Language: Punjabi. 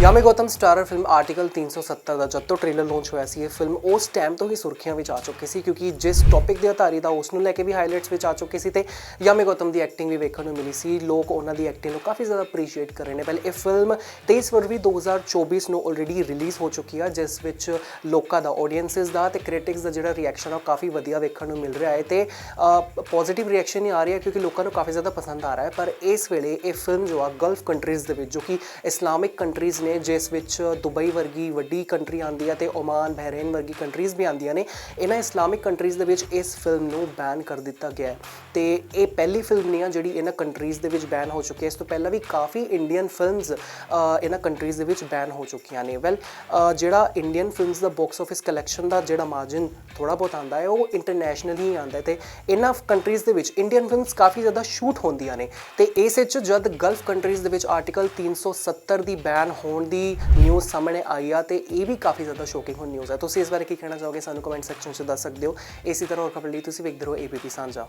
Yami Gautam starrer film article 370 ਦਾ। ਜਦ ਤੋਂ ਟ੍ਰੇਲਰ ਲਾਂਚ ਹੋਇਆ ਸੀ, ਇਹ ਫਿਲਮ ਉਸ ਟਾਈਮ ਤੋਂ ਹੀ ਸੁਰਖੀਆਂ ਵਿੱਚ ਆ ਚੁੱਕੀ ਸੀ, ਕਿਉਂਕਿ ਜਿਸ ਟੌਪਿਕ ਦੇ ਆਧਾਰਿਤ ਦਾ ਉਸ ਨੂੰ ਲੈ ਕੇ ਵੀ ਹਾਈਲਾਈਟਸ ਵਿੱਚ ਆ ਚੁੱਕੇ ਸੀ ਤੇ ਯਾਮੇ ਗੌਤਮ ਦੀ ਐਕਟਿੰਗ ਵੀ ਵੇਖਣ ਨੂੰ ਮਿਲੀ ਸੀ। ਲੋਕ ਉਹਨਾਂ ਦੀ ਐਕਟਿੰਗ ਨੂੰ ਕਾਫੀ ਜ਼ਿਆਦਾ ਅਪਰੀਸ਼ੀਏਟ ਕਰ ਰਹੇ ਨੇ। ਪਹਿਲੇ ਇਹ ਫਿਲਮ 23 ਫਰਵਰੀ 2024 ਨੂੰ ਆਲਰੇਡੀ ਰਿਲੀਜ਼ ਹੋ ਚੁੱਕੀ ਆ, ਜਿਸ ਵਿੱਚ ਲੋਕਾਂ ਦਾ ਆਡੀਅנਸਸ ਦਾ ਤੇ ਕ੍ਰਿਟਿਕਸ ਦਾ ਜਿਹੜਾ ਰਿਐਕਸ਼ਨ ਆ ਉਹ ਕਾਫੀ ਵਧੀਆ ਵੇਖਣ ਨੂੰ ਮਿਲ ਰਿਹਾ ਹੈ ਤੇ ਪੋਜ਼ਿਟਿਵ ਰਿਐਕਸ਼ਨ ਹੀ ਆ ਰਿਹਾ ਕਿਉਂਕਿ ਲੋਕਾਂ ਨੂੰ ਕਾਫੀ ਜ਼ਿਆਦਾ ਪਸੰਦ ਆ ਰਿਹਾ ਹੈ। ਪਰ ਇਸ ਵੇਲੇ ਇਹ ਫਿਲਮ ਜੋ ਆ ਗਲਫ ਕੰਟਰੀਜ਼ ਦੇ ਵਿੱਚ, ਜੋ ਕਿ ਇਸਲਾਮਿਕ ਕੰਟਰੀਜ਼ ਨੇ ਜਿਸ ਵਿੱਚ ਦੁਬਈ ਵਰਗੀ ਵੱਡੀ ਕੰਟਰੀ ਆਂਦੀ ਹੈ ਤੇ ਓਮਾਨ, ਬਹਿਰੇਨ ਵਰਗੀ ਕੰਟਰੀਜ਼ ਵੀ ਆਂਦੀਆਂ ਨੇ, ਇਹਨਾਂ ਇਸਲਾਮਿਕ ਕੰਟਰੀਜ਼ ਦੇ ਵਿੱਚ ਇਸ ਫਿਲਮ ਨੂੰ ਬੈਨ ਕਰ ਦਿੱਤਾ ਗਿਆ ਹੈ। ਤੇ ਇਹ ਪਹਿਲੀ ਫਿਲਮ ਨਹੀਂ ਆ ਜਿਹੜੀ ਇਹਨਾਂ ਕੰਟਰੀਜ਼ ਦੇ ਵਿੱਚ ਬੈਨ ਹੋ ਚੁੱਕੀ ਹੈ। ਇਸ ਤੋਂ ਪਹਿਲਾਂ ਵੀ ਕਾਫੀ ਇੰਡੀਅਨ ਫਿਲਮਸ ਇਹਨਾਂ ਕੰਟਰੀਜ਼ ਦੇ ਵਿੱਚ ਬੈਨ ਹੋ ਚੁੱਕੀਆਂ ਨੇ। ਵੈਲ ਜਿਹੜਾ ਇੰਡੀਅਨ ਫਿਲਮਸ ਦਾ ਬਾਕਸ ਆਫਿਸ ਕਲੈਕਸ਼ਨ ਦਾ ਜਿਹੜਾ ਮਾਰਜਨ ਥੋੜਾ ਬਹੁਤ ਆਂਦਾ ਹੈ, ਉਹ ਇੰਟਰਨੈਸ਼ਨਲੀ ਹੀ ਆਂਦਾ ਹੈ ਤੇ ਇਹਨਾਂ ਕੰਟਰੀਜ਼ ਦੇ ਵਿੱਚ ਇੰਡੀਅਨ ਫਿਲਮਸ ਕਾਫੀ ਜ਼ਿਆਦਾ ਸ਼ੂਟ ਹੁੰਦੀਆਂ ਨੇ। ਤੇ ਇਸ ਵਿੱਚ ਜਦ ਗਲਫ ਕੰਟਰੀਜ਼ ਦੇ ਵਿੱਚ ਆਰਟੀਕਲ 370 ਦੀ ਬੈਨ ਹੋਣ ਦੀ ਨਿਊਜ਼ ਸਾਹਮਣੇ ਆਈ ਆ ਤੇ ਇਹ ਵੀ ਕਾਫੀ ਜ਼ਿਆਦਾ ਸ਼ੋਕਿੰਗ ਹੋਣ ਨਿਊਜ਼ ਹੈ। ਤੁਸੀਂ ਇਸ ਬਾਰੇ ਕੀ ਕਹਿਣਾ ਚਾਹੋਗੇ? ਸਾਨੂੰ ਕਮੈਂਟ ਸੈਕਸ਼ਨ 'ਚ ਦੱਸ ਸਕਦੇ ਹੋ। ਇਸੇ ਤਰ੍ਹਾਂ ਹੋਰ ਖਬਰ ਲਈ ਤੁਸੀਂ ਵੇਖਦੇ ਰਹੋ ਏਬੀਪੀ ਸਾਂਝਾ।